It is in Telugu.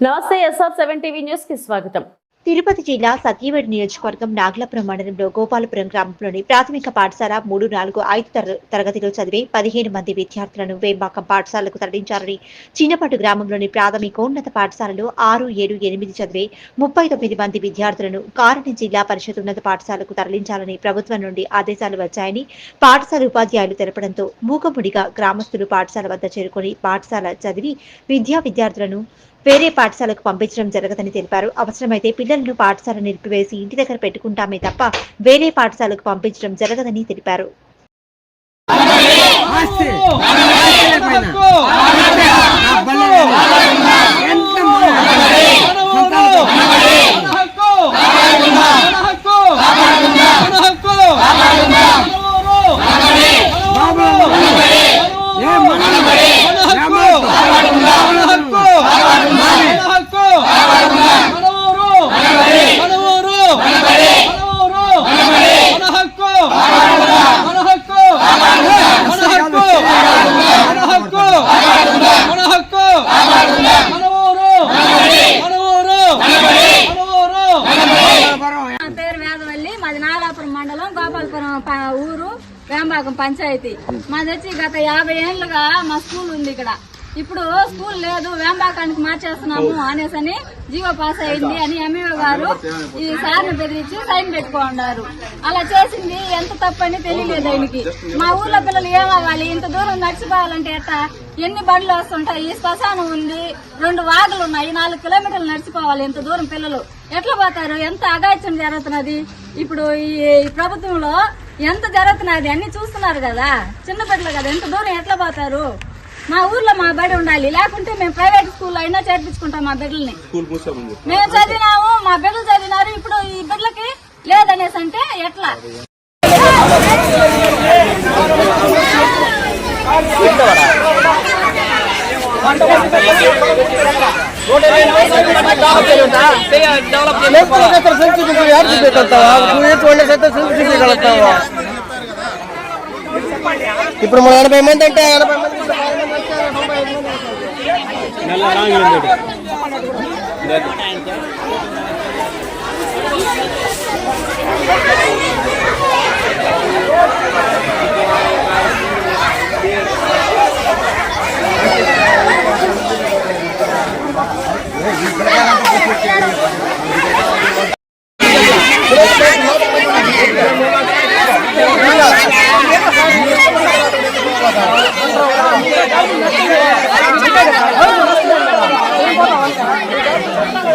నమస్తే ఎస్ఆర్ సెవెన్ టీవీ న్యూస్కి స్వాగతం. తిరుపతి జిల్లా సత్యవేడు నియోజకవర్గం నాగలాపురం మండలంలో గోపాలపురం గ్రామంలోని ప్రాథమిక పాఠశాల మూడు నాలుగు ఐదు తరగతిలో చదివే పదిహేను మంది విద్యార్థులను వేంబాకం పాఠశాలకు తరలించారని చిన్నపాటు గ్రామంలోని ప్రాథమికోన్నత పాఠశాలలో ఆరు ఏడు ఎనిమిది చదివే ముప్పై తొమ్మిది మంది విద్యార్థులను కారణి జిల్లా పరిషత్ ఉన్నత పాఠశాలకు తరలించాలని ప్రభుత్వం నుండి ఆదేశాలు వచ్చాయని పాఠశాల ఉపాధ్యాయులు తెలపడంతో మూకముడిగా గ్రామస్తులు పాఠశాల వద్ద చేరుకొని పాఠశాల చదివి విద్యా విద్యార్థులను వేరే పాఠశాలకు పంపించడం జరగదని తెలిపారు. అవసరమైతే పిల్లలను పాఠశాల నిలిపివేసి ఇంటి దగ్గర పెట్టుకుంటామే తప్ప వేరే పాఠశాలకు పంపించడం జరగదని తెలిపారు. మాది నాగాపురం మండలం గోపాలపురం ఊరు వేంబాకం పంచాయతీ. మాది వచ్చి గత యాభై ఏళ్ళుగా మా స్కూల్ ఉంది ఇక్కడ. ఇప్పుడు స్కూల్ లేదు వేంబాకానికి మార్చేస్తున్నాము అనేసని జీవో పాస్ అయింది అని ఎంఈఓ గారు ఈ సార్ని బెదిరించి సైన్ పెట్టుకున్నారు అలా చేసింది ఎంత తప్పని తెలియలేదు ఆయనకి. మా ఊర్లో పిల్లలు ఏమవ్వాలి? ఇంత దూరం నడిచిపోవాలంటే ఎట్టా? ఎన్ని బండ్లు వస్తుంటాయి? శ్మశానం ఉంది రెండు వాగులు ఉన్నాయి నాలుగు కిలోమీటర్లు నడిచిపోవాలి ఇంత దూరం పిల్లలు. ఎట్లా పోతారు? ఎంత అగాత్యం జరుగుతున్నది? ఇప్పుడు ఈ ప్రభుత్వంలో ఎంత జరుగుతున్నది? అన్ని చూస్తున్నారు కదా. చిన్న బిడ్డలు కదా ఎంత దూరం ఎట్లా పోతారు? మా ఊర్లో మా బడి ఉండాలి. లేకుంటే మేము ప్రైవేట్ స్కూల్ అయినా చేర్పించుకుంటాం మా బిడ్డల్ని. మేము చదివినాము మా బిడ్డలు చదివినారు ఇప్పుడు ఈ బిడ్డలకి లేదనేసి అంటే ఎట్లా? ఇప్పుడు మన ఎనభై మంది అంటే ఎనభై మంది நல்லா ராங் Thank you. 여기 서.